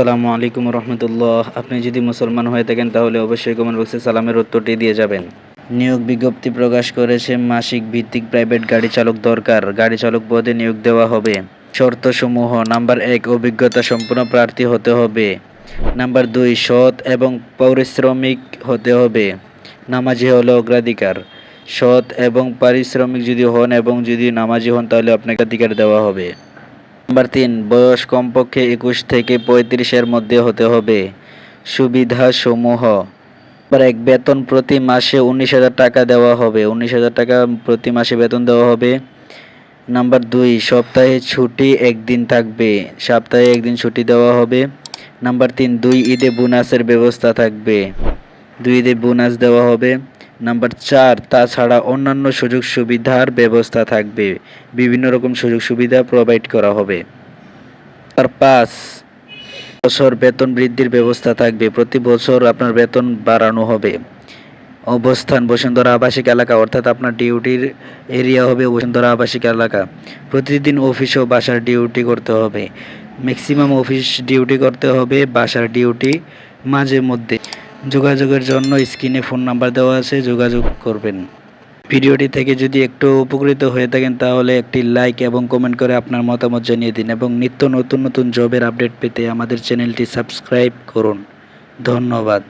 আসসালামু আলাইকুম রহমতুল্লাহ। আপনি যদি মুসলমান হয়ে থাকেন, তাহলে অবশ্যই কমেন্ট বক্সে সালামের উত্তরটি দিয়ে যাবেন। নিয়োগ বিজ্ঞপ্তি প্রকাশ করেছে, মাসিক ভিত্তিক প্রাইভেট গাড়ি চালক দরকার। গাড়ি চালক পদে নিয়োগ দেওয়া হবে। শর্তসমূহ। নাম্বার এক, অভিজ্ঞতা সম্পন্ন প্রার্থী হতে হবে। নাম্বার দুই, সৎ এবং পারিশ্রমিক হতে হবে। নামাজি হলো অগ্রাধিকার। সৎ এবং পারিশ্রমিক যদি হন এবং যদি নামাজি হন, তাহলে আপনাকে অধিকার দেওয়া হবে। নাম্বার তিন, বয়স কমপক্ষে একুশ থেকে পঁয়ত্রিশের মধ্যে হতে হবে। সুবিধাসমূহ। নাম্বার এক বেতন প্রতি মাসে উনিশ হাজার টাকা দেওয়া হবে। উনিশ হাজার টাকা প্রতি মাসে বেতন দেওয়া হবে। নাম্বার দুই, সপ্তাহে ছুটি একদিন থাকবে। সপ্তাহে একদিন ছুটি দেওয়া হবে। নাম্বার তিন, দুই ঈদে বোনাসের ব্যবস্থা থাকবে। দুই ঈদে বোনাস দেওয়া হবে। নাম্বার চার, তাছাড়া অন্যান্য সুযোগ সুবিধার ব্যবস্থা থাকবে। বিভিন্ন রকম সুযোগ সুবিধা প্রোভাইড করা হবে। আর পাঁচ, বছর বেতন বৃদ্ধির ব্যবস্থা থাকবে। প্রতি বছর আপনার বেতন বাড়ানো হবে। অবস্থান বসুন্ধরা আবাসিক এলাকা, অর্থাৎ আপনার ডিউটির এরিয়া হবে বসুন্ধরা আবাসিক এলাকা। প্রতিদিন অফিস ও বাসার ডিউটি করতে হবে। ম্যাক্সিমাম অফিস ডিউটি করতে হবে, বাসার ডিউটি মাঝে মধ্যে। যোগাযোগের জন্য স্ক্রিনে ফোন নাম্বার দেওয়া আছে, যোগাযোগ করবেন। ভিডিওটি থেকে যদি একটু উপকৃত হয়ে থাকেন, তাহলে একটি লাইক এবং কমেন্ট করে আপনার মতামত জানিয়ে দিন এবং নিত্য নতুন নতুন জবের আপডেট পেতে আমাদের চ্যানেলটি সাবস্ক্রাইব করুন। ধন্যবাদ।